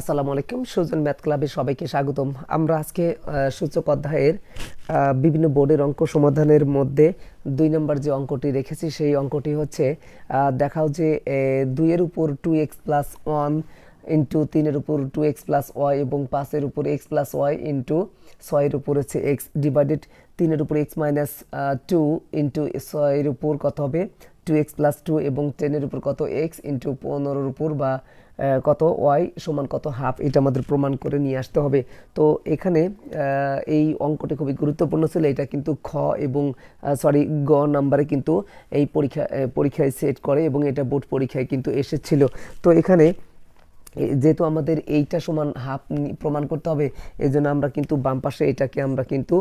আসসালামু আলাইকুম, সুজন ম্যাথ ক্লাবে সবাইকে স্বাগতম। আমরা আজকে সূচক অধ্যায়ের বিভিন্ন বোর্ডের অঙ্ক সমাধানের মধ্যে দুই নম্বর যে অঙ্কটি রেখেছি, সেই অঙ্কটি হচ্ছে দেখাও যে দুইয়ের উপর two x plus one into তিনের উপর টু এক্স প্লাস ওয়াই এবং পাঁচের উপর এক্স প্লাস ওয়াই ইন্টু ছয়ের উপর হচ্ছে এক্স ডিভাইডেড তিনের উপর এক্স মাইনাস টু ইন্টু ছয়ের উপর কত হবে? টু এক্স প্লাস টু এবং টেনের উপর কত? এক্স ইন্টু পনেরোর উপর বা কত ওয়াই সমান কত হাফ, এটা আমাদের প্রমাণ করে নিয়ে আসতে হবে। তো এখানে এই অঙ্কটি খুবই গুরুত্বপূর্ণ ছিল, এটা কিন্তু খ এবং সরি গ নাম্বারে কিন্তু এই পরীক্ষা পরীক্ষায় সেট করে এবং এটা বোর্ড পরীক্ষায় কিন্তু এসেছিল। তো এখানে যেহেতু আমাদের এইটা সমান হাফ প্রমাণ করতে হবে এই জন্য আমরা কিন্তু বাম পাশে এটাকে আমরা কিন্তু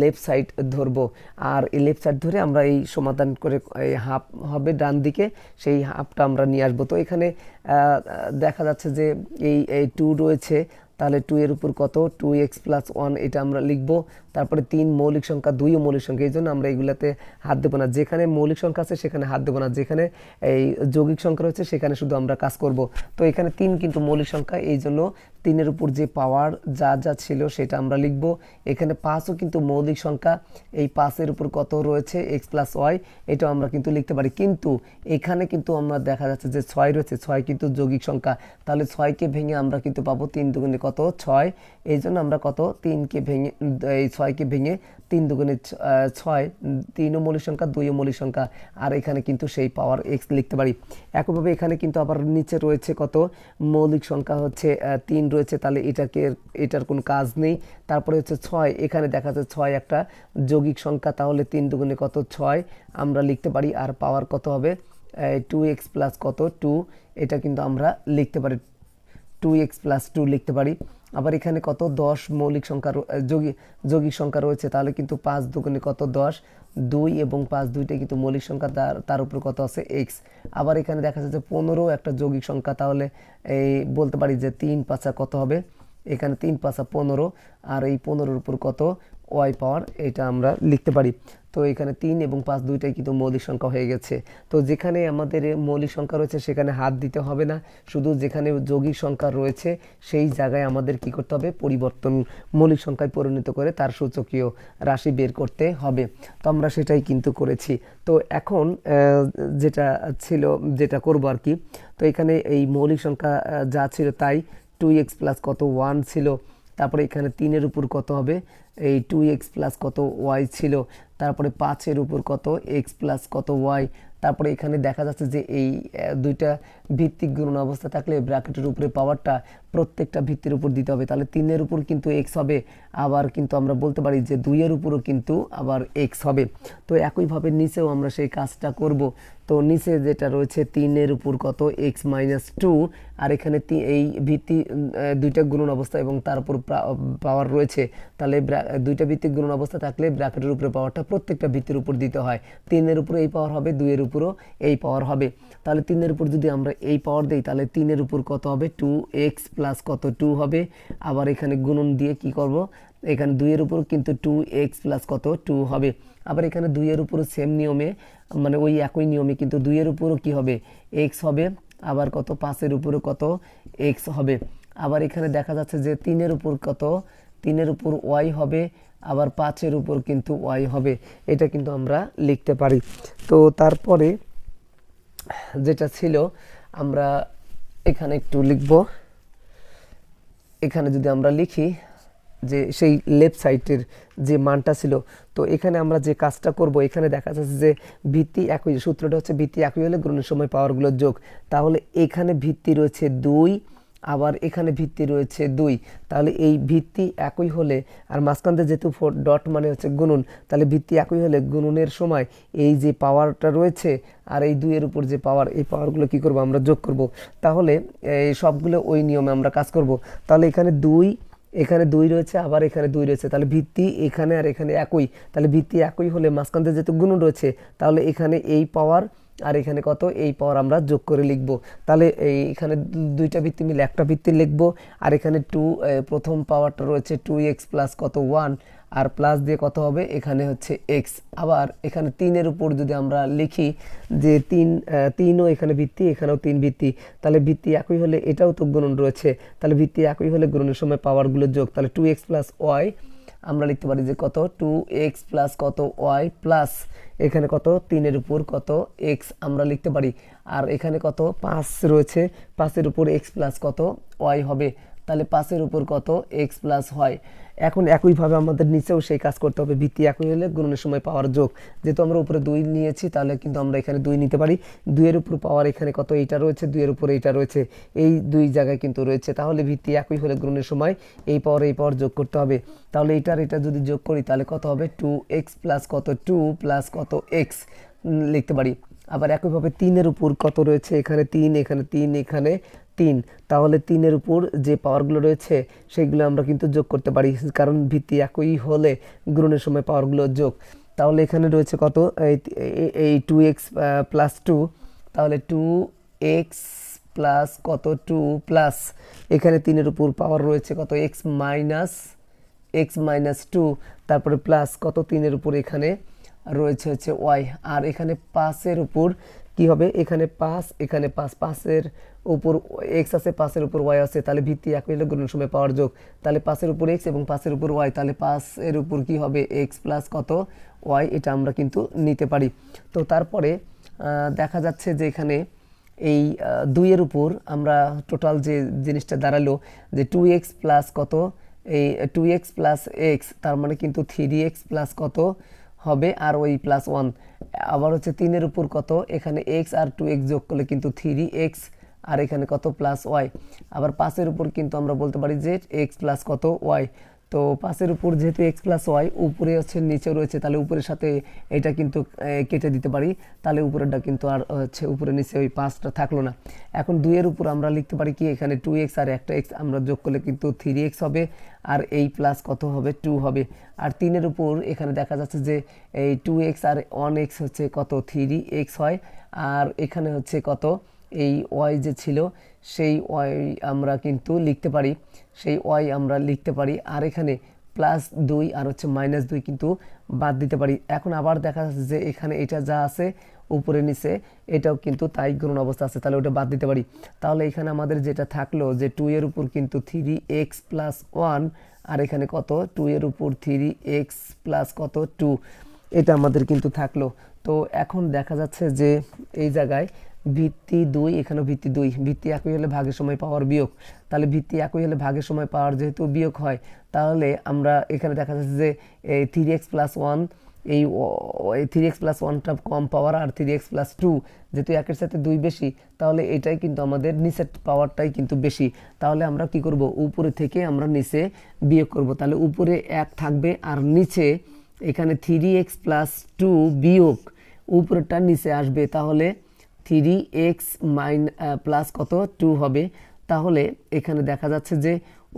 লেফট সাইড ধরবো। আর এই লেফট সাইড ধরে আমরা এই সমাধান করে এই হাফ হবে ডান দিকে, সেই হাফটা আমরা নিয়ে আসব। তো এখানে দেখা যাচ্ছে যে এই এই টু রয়েছে, তাহলে টু এর উপর কত? টু এক্স প্লাস ওয়ান এটা আমরা লিখব। তারপরে তিন মৌলিক সংখ্যা দুইও মৌলিক সংখ্যা, এই জন্য আমরা এগুলাতে হাত দেবো না। যেখানে মৌলিক সংখ্যা আছে, সেখানে হাত দেবো না। যেখানে এই যৌগিক সংখ্যা রয়েছে, সেখানে শুধু আমরা কাজ করব। তো এখানে তিন কিন্তু মৌলিক সংখ্যা, এই জন্য তিনের উপর যে পাওয়ার যা যা ছিল সেটা আমরা লিখব। এখানে পাঁচও কিন্তু মৌলিক সংখ্যা, এই পাঁচের উপর কত রয়েছে এক্স প্লাস ওয়াই এটাও আমরা কিন্তু লিখতে পারি। কিন্তু এখানে কিন্তু আমরা দেখা যাচ্ছে যে ছয় রয়েছে, ছয় কিন্তু যৌগিক সংখ্যা। তাহলে ছয়কে ভেঙে আমরা কিন্তু পাবো তিন দুগুণে কত? ছয়। এই জন্য আমরা কত? তিনকে ভেঙে, এই ছয়কে ভেঙে তিন দুগুণে ছয় তিনও মৌলিক সংখ্যা, দুইও মৌলিক সংখ্যা। আর এখানে কিন্তু সেই পাওয়ার এক্স লিখতে পারি। একইভাবে এখানে কিন্তু আবার নিচে রয়েছে কত? মৌলিক সংখ্যা হচ্ছে তিন রয়েছে, তাহলে এটাকে, এটার কোনো কাজ নেই। তারপরে হচ্ছে ছয়, এখানে দেখা যাচ্ছে ছয় একটা যৌগিক সংখ্যা, তাহলে তিন দুগুণে কত? ছয়। আমরা লিখতে পারি আর পাওয়ার কত হবে? টু এক্স প্লাস কত? টু এটা কিন্তু আমরা লিখতে পারি। টু এক্স প্লাস টু লিখতে পারি। আবার এখানে কত? দশ মৌলিক সংখ্যা যোগী যৌগিক সংখ্যা রয়েছে, তাহলে কিন্তু পাঁচ দুগুণে কত? দশ, দুই এবং পাঁচ দুইটাই কিন্তু মৌলিক সংখ্যা, তার তার উপর কত আছে? এক্স আবার এখানে দেখা যাচ্ছে পনেরো একটা যৌগিক সংখ্যা, তাহলে এই বলতে পারি যে তিন পাঁচা কত হবে? এখানে তিন পাঁচা পনেরো, আর এই পনেরোর উপর কত? ওয়াই পাওয়ার এটা আমরা লিখতে পারি। তো এখানে তিন এবং পাঁচ দুইটাই কিন্তু মৌলিক সংখ্যা হয়ে গেছে। তো যেখানে আমাদের মৌলিক সংখ্যা রয়েছে সেখানে হাত দিতে হবে না। শুধু যেখানে যৌগিক সংখ্যা রয়েছে সেই জায়গায় আমাদের কি করতে হবে? পরিবর্তন মৌলিক সংখ্যায় পরিণত করে তার সূচকীয় রাশি বের করতে হবে। তো আমরা সেটাই কিন্তু করেছি। তো এখন যেটা ছিল, যেটা করব আর কি। তো এখানে এই মৌলিক সংখ্যা যা ছিল তাই টু এক্স প্লাস কত? ওয়ান ছিল। তারপরে এখানে তিনের উপর কত হবে? এই টু এক্স প্লাস কত ওয়াই ছিল? তারপরে পাঁচের উপর কত এক্স প্লাস কত ওয়াই তারপরে এখানে দেখা যাচ্ছে যে এই দুইটা ভিত্তিক গুণন অবস্থা থাকলে ব্র্যাকেটের উপরে পাওয়ারটা প্রত্যেকটা ভিত্তির উপর দিতে হবে। তাহলে তিনের উপর কিন্তু এক্স হবে, আবার কিন্তু আমরা বলতে পারি যে দুইয়ের উপরও কিন্তু আবার এক্স হবে। তো একইভাবে নিচেও আমরা সেই কাজটা করব। তো নিচে যেটা রয়েছে তিনের উপর কত? এক্স মাইনাস টু আর এখানে এই ভিত্তি দুইটা গুণন অবস্থা এবং তার উপর পাওয়ার রয়েছে, তাহলে দুইটা ভিত্তিক গুণন অবস্থা থাকলে ব্র্যাকেটের উপরে পাওয়ারটা প্রত্যেকটা ভিত্তির উপর দিতে হয়। তিনের উপরে এই পাওয়ার হবে, দুইয়ের উপরও এই পাওয়ার হবে। তাহলে তিনের উপর যদি আমরা এই পাওয়ার দিই, তাহলে তিনের উপর কত হবে? টু এক্স প্লাস কত? টু হবে। আবার এখানে গুণন দিয়ে কি করব? এখানে দুইয়ের উপর কিন্তু টু এক্স প্লাস কত? টু হবে। আবার এখানে দুইয়ের উপরও সেম নিয়মে মানে ওই একই নিয়মে কিন্তু দুইয়ের উপরও কি হবে? এক্স হবে, আবার কত? পাঁচের উপরও কত? এক্স হবে। আবার এখানে দেখা যাচ্ছে যে তিনের উপর কত? তিনের উপর ওয়াই হবে, আবার পাঁচের উপর কিন্তু ওয়াই হবে। এটা কিন্তু আমরা লিখতে পারি। তো তারপরে যেটা ছিল, আমরা এখানে একটু লিখব। এখানে যদি আমরা লিখি যে সেই লেফট সাইডের যে মানটা ছিল, তো এখানে আমরা যে কাজটা করব, এখানে দেখা যাচ্ছে যে ভিত্তি একই, সূত্রটা হচ্ছে ভিত্তি একই হলে গ্রহণের সময় পাওয়ারগুলোর যোগ। তাহলে এখানে ভিত্তি রয়েছে দুই, আবার এখানে ভিত্তি রয়েছে দুই। তাহলে এই ভিত্তি একই হলে, আর মাঝখান যেহেতু ফোর ডট মানে হচ্ছে গুণন, তাহলে ভিত্তি একই হলে গুণনের সময় এই যে পাওয়ারটা রয়েছে, আর এই দুইয়ের উপর যে পাওয়ার এই পাওয়ারগুলো কি করব? আমরা যোগ করব। তাহলে, এই সবগুলো ওই নিয়মে আমরা কাজ করব। তাহলে এখানে দুই এখানে দুই রয়েছে, আবার এখানে দুই রয়েছে। তাহলে ভিত্তি এখানে আর এখানে একই। তাহলে ভিত্তি একই হলে মাঝখানতে যেহেতু গুণন রয়েছে, তাহলে এখানে এই পাওয়ার আর এখানে কত? এই পাওয়ার আমরা যোগ করে লিখব। তাহলে এই এখানে দুইটা ভিত্তি মিলে একটা ভিত্তি লিখব। আর এখানে টু প্রথম পাওয়ারটা রয়েছে টু এক্স প্লাস কত? ওয়ান আর প্লাস দিয়ে কত হবে? এখানে হচ্ছে এক্স আবার এখানে তিনের উপর যদি আমরা লিখি যে তিন তিনও এখানে ভিত্তি, এখানেও তিন ভিত্তি, তাহলে ভিত্তি একই হলে এটাও তো গুণন রয়েছে। তাহলে ভিত্তি একই হলে গুণনের সময় পাওয়ারগুলো যোগ, তাহলে টু এক্স প্লাস ওয়াই আমরা লিখতে পারি যে কত? টু এক্স প্লাস কত ওয়াই প্লাস এখানে কত? তিনের উপর কত এক্স আমরা লিখতে পারি। আর এখানে কত? পাঁচ রয়েছে। পাঁচের উপর এক্স প্লাস কত ওয়াই হবে? তাহলে পাঁচের উপর কত? এক্স প্লাস হয় এখন একইভাবে আমাদের নিচেও সেই কাজ করতে হবে। ভিত্তি একই হলে গুণনের সময় পাওয়ার যোগ। যেহেতু আমরা উপরে দুই নিয়েছি, তাহলে কিন্তু আমরা এখানে দুই নিতে পারি। দুইয়ের উপর পাওয়ার এখানে কত? এইটা রয়েছে, দুইয়ের উপরে এইটা রয়েছে। এই দুই জায়গায় কিন্তু রয়েছে। তাহলে ভিত্তি একই হলে গুণনের সময় এই পাওয়ার এই পাওয়ার যোগ করতে হবে। তাহলে এইটার এটা যদি যোগ করি, তাহলে কত হবে? টু এক্স প্লাস কত? টু প্লাস কত? এক্স লিখতে পারি। আবার একইভাবে তিনের উপর কত রয়েছে? এখানে তিন এখানে তিন এখানে তিন। তাহলে তিনের উপর যে পাওয়ারগুলো রয়েছে সেইগুলো আমরা কিন্তু যোগ করতে পারি, কারণ ভিত্তি একই হলে গ্রহণের সময় পাওয়ারগুলো যোগ। তাহলে এখানে রয়েছে কত? এই- টু এক্স প্লাস টু তাহলে টু এক্স প্লাস কত? টু প্লাস এখানে তিনের উপর পাওয়ার রয়েছে কত? X minus x minus two তারপরে প্লাস কত? তিনের উপর এখানে রয়েছে হচ্ছে ওয়াই। আর এখানে পাঁচের উপর কি হবে? এখানে পাঁচ এখানে পাঁচ পাঁচের উপর এক্স আছে পাঁচের উপর ওয়াই আছে, তাহলে ভিত্তি এক মিলে গুণন সময় পাওয়ার যোগ। তাহলে পাঁচের উপর এক্স এবং পাঁচের উপর ওয়াই তাহলে পাঁচের উপর কি হবে? এক্স প্লাস কত? ওয়াই এটা আমরা কিন্তু নিতে পারি। তো তারপরে দেখা যাচ্ছে যে এখানে এই দুইয়ের উপর আমরা টোটাল যে জিনিসটা দাঁড়াল, যে টু এক্স প্লাস কত? এই টু এক্স প্লাস এক্স তার মানে কিন্তু থ্রি এক্স প্লাস কত? হবে আর ওই প্লাস ওয়ান আবার হচ্ছে তিনের উপর কত? এখানে এক্স আর টু এক্স যোগ করলে কিন্তু থ্রি এক্স আর এখানে কত? প্লাস ওয়াই আবার পাঁচের উপর কিন্তু আমরা বলতে পারি যে এক্স প্লাস কত? ওয়াই তো পাঁচের উপর যেহেতু এক্স প্লাস ওয়াই উপরে হচ্ছে নিচে রয়েছে, তাহলে উপরের সাথে এটা কিন্তু কেটে দিতে পারি। তাহলে উপরেরটা কিন্তু আর হচ্ছে উপরে নিচে ওই পাঁচটা থাকল না। এখন দুইয়ের উপর আমরা লিখতে পারি কি, এখানে টু এক্স আর একটা এক্স আমরা যোগ করলে কিন্তু থ্রি এক্স হবে, আর এই প্লাস কত হবে? টু হবে। আর তিনের উপর এখানে দেখা যাচ্ছে যে এই টু এক্স আর ওয়ান এক্স হচ্ছে কত? থ্রি এক্স হয়। আর এখানে হচ্ছে কত? এই ওয়াই যে ছিল, সেই ওয়াই আমরা কিন্তু লিখতে পারি, সেই ওয়াই আমরা লিখতে পারি, আর এখানে প্লাস দুই আর হচ্ছে মাইনাস দুই কিন্তু বাদ দিতে পারি। এখন আবার দেখা যাচ্ছে যে এখানে এটা যা আছে, উপরে নিচে, এটাও কিন্তু তাই গ্রহণ অবস্থা আছে, তাহলে ওটা বাদ দিতে পারি। তাহলে এখানে আমাদের যেটা থাকল যে টু এর উপর কিন্তু থ্রি এক্স প্লাস ওয়ান আর এখানে কত? টু এর উপর থ্রি এক্স প্লাস কত? টু এটা আমাদের কিন্তু থাকল। তো এখন দেখা যাচ্ছে যে এই জায়গায় ভিত্তি দুই এখানে ভিত্তি দুই। ভিত্তি একই হলে ভাগের সময় পাওয়ার বিয়োগ। তাহলে ভিত্তি একই হলে ভাগের সময় পাওয়ার যেহেতু বিয়োগ হয়, তাহলে আমরা এখানে দেখা যাচ্ছে যে এই থ্রি এক্স প্লাস ওয়ান এই থ্রি এক্স প্লাস ওয়ানটা কম পাওয়ার আর থ্রি এক্স প্লাস টু যেহেতু একের সাথে দুই বেশি, তাহলে এটাই কিন্তু আমাদের নিচের পাওয়ারটাই কিন্তু বেশি। তাহলে আমরা কি করব? উপরে থেকে আমরা নিচে বিয়োগ করব। তাহলে উপরে এক থাকবে আর নিচে এখানে থ্রি এক্স প্লাস টু বিয়োগ। উপরেরটা নিচে আসবে, তাহলে থ্রি এক্স মাইন প্লাস কত? টু হবে। তাহলে এখানে দেখা যাচ্ছে যে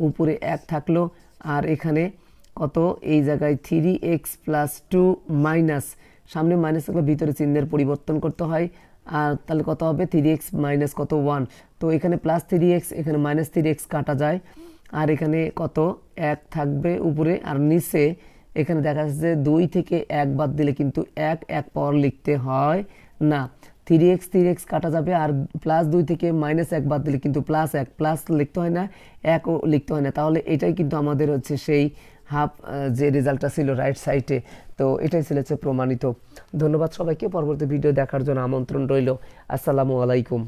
উপরে এক থাকল, আর এখানে কত? এই জায়গায় three x plus two minus. সামনে মাইনাস থাকলে ভিতরে চিহ্নের পরিবর্তন করতে হয়। আর তাহলে কত হবে? থ্রি এক্স মাইনাস কত? ওয়ান। তো এখানে প্লাস থ্রি এক্স, এখানে মাইনাস থ্রি এক্স কাটা যায়। আর এখানে কত? এক থাকবে উপরে। আর নিচে এখানে দেখা যাচ্ছে যে দুই থেকে এক বাদ দিলে কিন্তু এক এক পাওয়ার লিখতে হয় না। থ্রি এক্স থ্রি এক্স কাটা যাবে আর প্লাস দুই থেকে মাইনাস এক বাদ দিলে কিন্তু প্লাস এক প্লাস লিখতে হয় না একও লিখতে হয় না। তাহলে এটাই কিন্তু আমাদের হচ্ছে সেই হাফ যে রেজাল্টটা ছিল রাইট সাইডে তো এটাই ছিল হচ্ছে প্রমাণিত। ধন্যবাদ সবাইকে। পরবর্তী ভিডিও দেখার জন্য আমন্ত্রণ রইল। আসসালামু আলাইকুম।